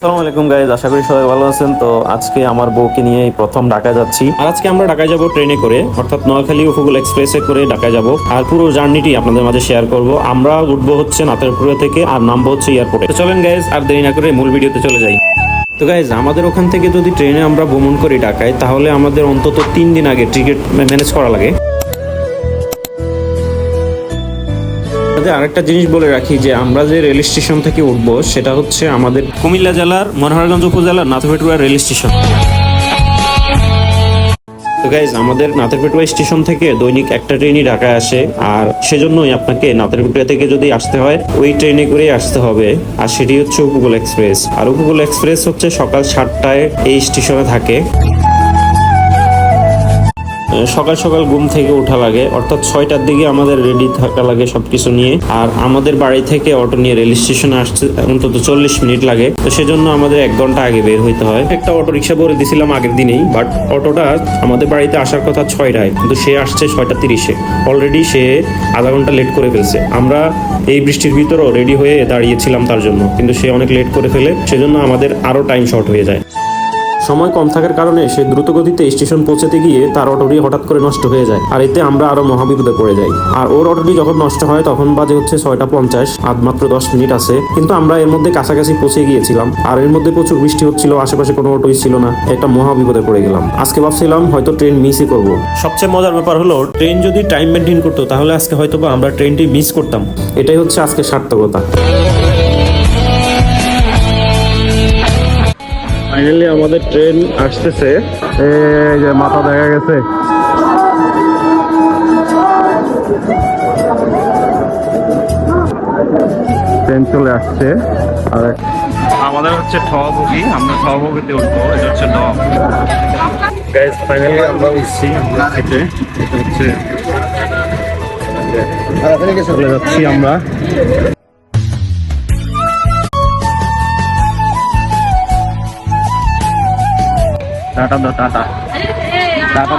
আসসালামু আলাইকুম গাইজ আশা করি সবাই ভালো আছেন। তো আজকে আমার বউকে নিয়ে প্রথম ঢাকায় যাচ্ছি। আর আজকে আমরা ঢাকায় যাব ট্রেনে করে, অর্থাৎ নোয়াখালী উপকূল এক্সপ্রেসে করে ঢাকায় যাব। আর পুরো জার্নিটি আপনাদের মাঝে শেয়ার করব। আমরা উঠবো হচ্ছে নাতেরপুরে থেকে, আর নামবো হচ্ছে এয়ারপোর্টে চলেন গাইজ আর দেরি না করে মূল ভিডিওতে চলে যাই। তো গাইজ আমাদের ওখান থেকে যদি ট্রেনে আমরা ভ্রমণ করি ঢাকায়, তাহলে আমাদের অন্তত তিন দিন আগে টিকিট ম্যানেজ করা লাগে। আপনাদের আরেকটা জিনিস বলে রাখি যে আমরা যে রেল স্টেশন থেকে উঠবো, সেটা হচ্ছে আমাদের কুমিল্লা জেলার মনোহরগঞ্জ উপজেলার নাথপেটুয়া রেল স্টেশন। তো গাইজ আমাদের নাথেরপেটুয়া স্টেশন থেকে দৈনিক একটা ট্রেনই ঢাকায় আসে, আর সেজন্যই আপনাকে নাথেরপেটুয়া থেকে যদি আসতে হয়, ওই ট্রেনে করেই আসতে হবে। আর সেটি হচ্ছে উপকূল এক্সপ্রেস। আর উপকূল এক্সপ্রেস হচ্ছে সকাল সাতটায় এই স্টেশনে থাকে। সকাল সকাল ঘুম থেকে ওঠা লাগে। অর্থাৎ ছয়টার দিকে আমাদের রেডি থাকা লাগে সবকিছু নিয়ে। আর আমাদের বাড়ি থেকে অটো নিয়ে রেল স্টেশনে আসতে অন্তত চল্লিশ মিনিট লাগে। তো সেজন্য আমাদের এক ঘণ্টা আগে বের হইতে হয়। একটা অটো রিক্সা ভরে দিছিলাম আগের দিনেই বাট অটোটা আমাদের বাড়িতে আসার কথা ছয়টায়, কিন্তু সে আসছে ছয়টা তিরিশে। অলরেডি সে আধা ঘণ্টা লেট করে ফেলছে। আমরা এই বৃষ্টির ভিতরেও রেডি হয়ে দাঁড়িয়েছিলাম তার জন্য, কিন্তু সে অনেক লেট করে ফেলে। সেজন্য আমাদের আরও টাইম শর্ট হয়ে যায়। সময় কম থাকার কারণে সে দ্রুত গতিতে স্টেশন পৌঁছাতে গিয়ে তার অটোটি হঠাৎ করে নষ্ট হয়ে যায়। আর এতে আমরা আরও মহাবিপদে পড়ে যাই। আর ওর অটোটি যখন নষ্ট হয় তখন বাজে হচ্ছে ছয়টা পঞ্চাশ আধ মাত্র দশ মিনিট আছে। কিন্তু আমরা এর মধ্যে কাছাকাছি পৌঁছে গিয়েছিলাম। আর এর মধ্যে প্রচুর বৃষ্টি হচ্ছিল আশেপাশে কোনো অটোই ছিল না। একটা মহাবিপদে পড়ে গেলাম। আজকে ভাবছিলাম হয়তো ট্রেন মিসই করব। সবচেয়ে মজার ব্যাপার হলো ট্রেন যদি টাইম মেনটেন করতো তাহলে আজকে হয়তো বা আমরা ট্রেনটি মিস করতাম। এটাই হচ্ছে আজকে সার্থকতা। ফাইনালি আমাদের ট্রেন আসতেছে। এই যে মাথা দেখা গেছে। ট্রেন চলে আসছে। আর আমাদের হচ্ছে ঠ বগি আমরা ঠ বগিতে উঠবো এটা হচ্ছে ড। গাইজ ফাইনালি আমরা উঠছি হেঁটে। এটা হচ্ছে চলে যাচ্ছি আমরা। টাটা টাটা টাটা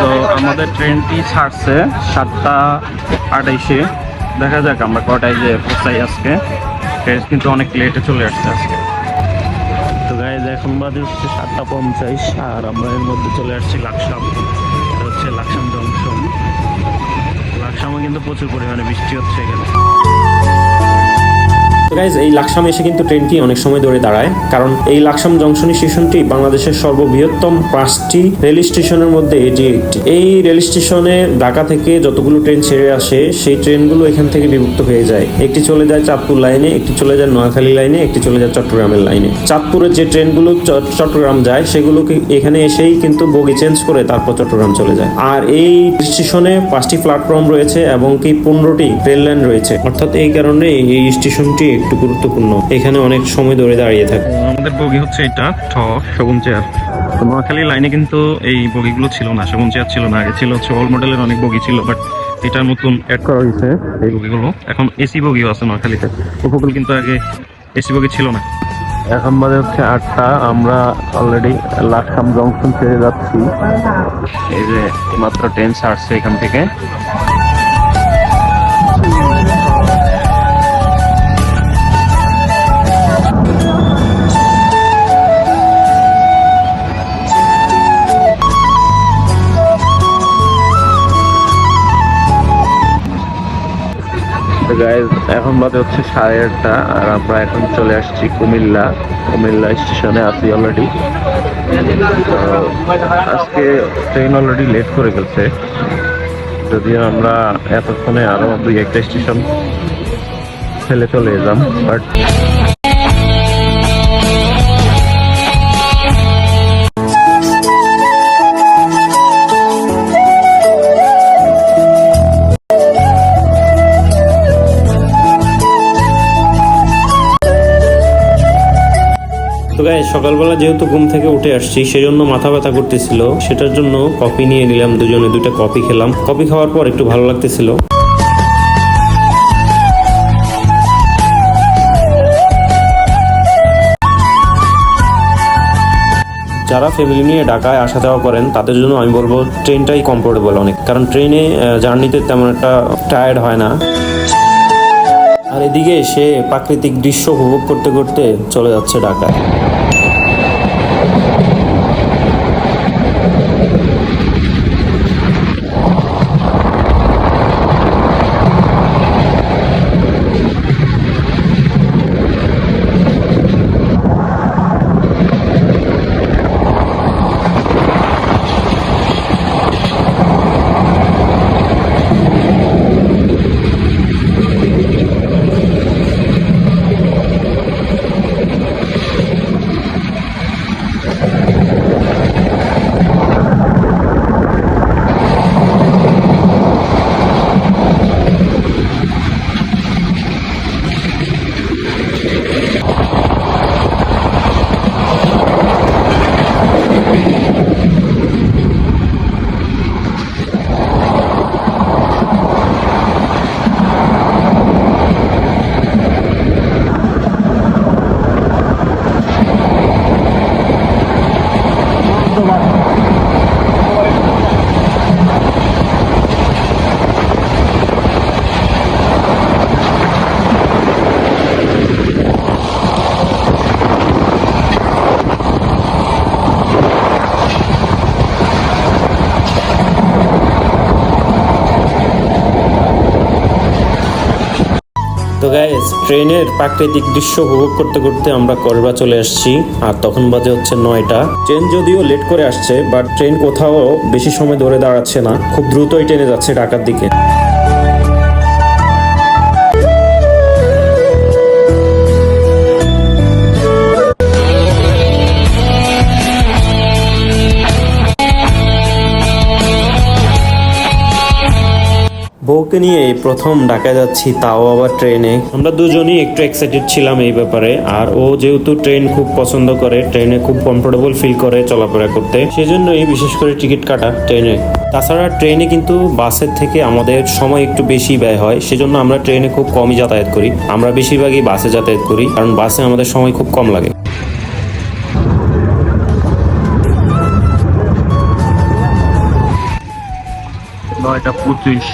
তো আমাদের ট্রেনটি ছাড়ছে সাতটা আটাইশে দেখা যাক আমরা কটায় যে পৌঁছাই আজকে। ট্রেন কিন্তু অনেক লেটে চলে আসছে আজকে। তো গাইজ এখন বাজে হচ্ছে সাতটা পঞ্চাশ, আর আমরা এর মধ্যে চলে আসছি লাকসাম। হচ্ছে লাকসাম জংশন। লাকসামে কিন্তু প্রচুর পরিমাণে বৃষ্টি হচ্ছে এখানে। গাইজ এই লাকসাম এসে কিন্তু ট্রেনটি অনেক সময় ধরে দাঁড়ায়। কারণ এই লাকসাম জংশন স্টেশনটি বাংলাদেশের সর্ববৃহত্তম পাঁচটি রেল স্টেশনের মধ্যে এটি একটি। এই রেল স্টেশনে ঢাকা থেকে যতগুলো ট্রেন ছেড়ে আসে, সেই ট্রেনগুলো এখান থেকে বিভক্ত হয়ে যায়। একটি চলে যায় চাঁদপুর লাইনে একটি চলে যায় নোয়াখালী লাইনে একটি চলে যায় চট্টগ্রামের লাইনে চাঁদপুরের যে ট্রেনগুলো চট্টগ্রাম যায়, সেগুলোকে এখানে এসেই কিন্তু বগি চেঞ্জ করে তারপর চট্টগ্রাম চলে যায়। আর এই স্টেশনে পাঁচটি প্ল্যাটফর্ম রয়েছে এবং কি পনেরোটি রেল লাইন রয়েছে। অর্থাৎ এই কারণে এই স্টেশনটি একটু গুরুত্বপূর্ণ। এখানে অনেক সময় ধরে দাঁড়িয়ে থাকে। আমাদের বগি হচ্ছে এটা ঠ শগুন চেয়ার। তো নোয়াখালী লাইনে কিন্তু এই বগিগুলো ছিল না শগুন চেয়ার ছিল না। আগে ছিল হচ্ছে অল মডেলের অনেক বগি ছিল বাট এটার নতুন অ্যাড করা হয়েছে এই বগিগুলো। এখন এসি বগিও আছে নোয়াখালীতে। উপকূল কিন্তু আগে এসি বগি ছিল না। এখন বাজে হচ্ছে আটটা। আমরা অলরেডি লাকসাম জংশন ছেড়ে যাচ্ছি। এই যে মাত্র ট্রেন ছাড়ছে এখান থেকে। গাইজ এখন বাজে হচ্ছে সাড়ে আটটা, আর আমরা এখন চলে আসছি কুমিল্লা। কুমিল্লা স্টেশনে আছি অলরেডি আজকে ট্রেন অলরেডি লেট করে গেছে। যদিও আমরা এতক্ষণে আরও দুই একটা স্টেশন ফেলে চলে যেতাম বাট তো গাই সকালবেলা যেহেতু ঘুম থেকে উঠে আসছি সেই জন্য মাথা ব্যথা করতেছিল। সেটার জন্য কফি নিয়ে নিলাম, দুজনে দুইটা কফি খেলাম। কফি খাওয়ার পর একটু ভালো লাগতেছিল। যারা ফ্যামিলি নিয়ে ঢাকায় আসা যাওয়া করেন, তাদের জন্য আমি বলব ট্রেনটাই কমফোর্টেবল অনেক। কারণ ট্রেনে জার্নিতে তেমন একটা টায়ার্ড হয় না। আর এদিকে সে প্রাকৃতিক দৃশ্য উপভোগ করতে করতে চলে যাচ্ছে ঢাকা তো গাইস ট্রেনের প্রাকৃতিক দৃশ্য উপভোগ করতে করতে আমরা করবা চলে আসছি আর তখন বাজে হচ্ছে নয়টা। ট্রেন যদিও লেট করে আসছে বাট ট্রেন কোথাও বেশি সময় ধরে দাঁড়াচ্ছে না। খুব দ্রুতই ট্রেনে যাচ্ছে ঢাকার দিকে। বউকে নিয়ে এই প্রথম ঢাকায় যাচ্ছি, তাও আবার ট্রেনে। আমরা দুজনই একটু এক্সাইটেড ছিলাম এই ব্যাপারে। আর ও যেহেতু ট্রেন খুব পছন্দ করে, ট্রেনে খুব কমফোর্টেবল ফিল করে চলাফেরা করতে, সেজন্যই বিশেষ করে টিকিট কাটা ট্রেনে। তাছাড়া ট্রেনে কিন্তু বাসের থেকে আমাদের সময় একটু বেশি ব্যয় হয়, সেজন্য আমরা ট্রেনে খুব কমই যাতায়াত করি। আমরা বেশিরভাগই বাসে যাতায়াত করি, কারণ বাসে আমাদের সময় খুব কম লাগে। নয়টা পঁচিশ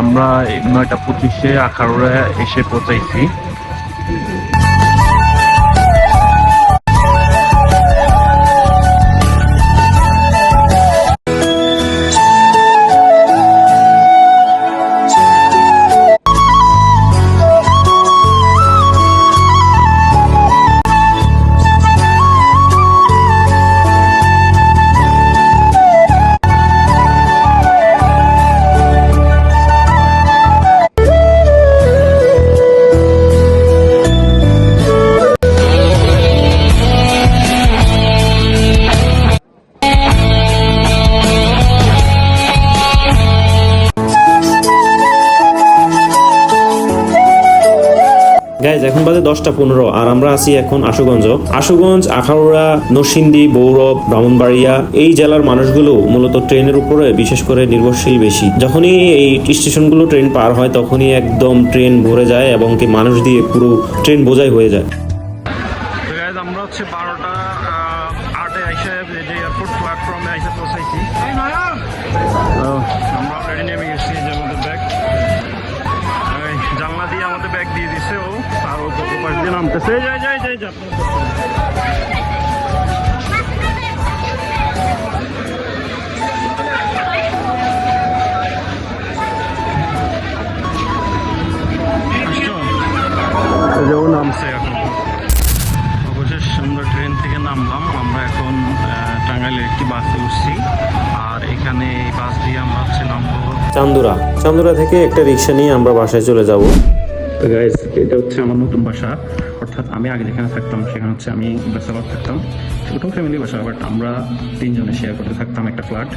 আমরা নয়টা পঁচিশে আখাউড়া এসে পৌঁছাইছি। গাইজ এখন বাজে দশটা পনেরো আর আমরা আছি এখন আশুগঞ্জ। আশুগঞ্জ আখাউড়া নরসিংদী বৌরব ব্রাহ্মণবাড়িয়া এই জেলার মানুষগুলো মূলত ট্রেনের উপরে বিশেষ করে নির্ভরশীল বেশি। যখনই এই স্টেশনগুলো ট্রেন পার হয় তখনই একদম ট্রেন ভরে যায় এবং কি মানুষ দিয়ে পুরো ট্রেন বোঝাই হয়ে যায়। আমরা হচ্ছে বারোটা আটে আইসে যে এয়ারপোর্ট প্ল্যাটফর্মে আইসে পৌঁছাইছি। আমরা অলরেডি নেমে গেছি এই যে আমাদের ব্যাগ পাশ দিয়ে নামতেছে যাই যাই যাই ও নামছে এখন। অবশেষ আমরা ট্রেন থেকে নামলাম। আমরা এখন টাঙ্গাইলের একটি বাসে উঠছি। আর এখানে এই বাস দিয়ে আমরা হচ্ছে নামবো চান্দুরা। চান্দুরা থেকে একটা রিক্সা নিয়ে আমরা বাসায় চলে যাব। তো গাইজ এটা হচ্ছে আমার নতুন বাসা। অর্থাৎ আমি আগে যেখানে থাকতাম, সেখানে হচ্ছে আমি ব্যাচেলার থাকতাম। ছোটো ফ্যামিলি বাসা বাট আমরা তিনজনে শেয়ার করতে থাকতাম একটা ফ্ল্যাট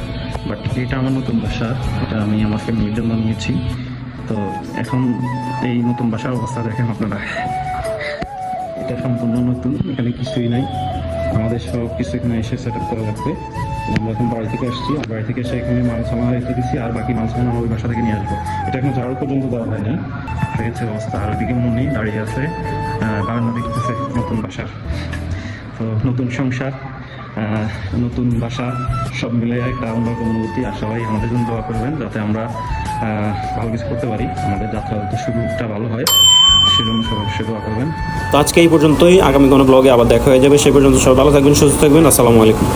বাট এটা আমার নতুন বাসা, এটা আমি আমার ফ্যামিলির জন্য নিয়েছি। তো এখন এই নতুন বাসার অবস্থা দেখেন আপনারা। এটা সম্পূর্ণ নতুন, এখানে কিছুই নাই। আমাদের সব কিছু এখানে এসে সেট আপ করা লাগবে। আমরা এখন বাড়ি থেকে আসছি, আর বাড়ি থেকে এসে এখানে মাল সামান রেখে দিচ্ছি আর বাকি মাল সামান আমার বাসা থেকে নিয়ে আসব। এটা এখন ঝাড়ু পর্যন্ত দেওয়া হয়নি। হয়েছে, অবস্থা আর ওইদিকে মনে দাঁড়িয়ে আছে বারান্দা দেখতেছে নতুন বাসার। তো নতুন সংসার নতুন বাসা, সব মিলে একটা অন্যরকম অনুভূতি। আর সবাই আমাদের জন্য দোয়া করবেন যাতে আমরা ভালো কিছু করতে পারি। আমাদের যাত্রা যাতে শুরুটা ভালো হয়, সেজন্য সবাই দোয়া করবেন। তো আজকে এই পর্যন্তই। আগামী কোনো ব্লগে আবার দেখা হয়ে যাবে। সে পর্যন্ত সবাই ভালো থাকবেন, সুস্থ থাকবেন। আসসালামু আলাইকুম।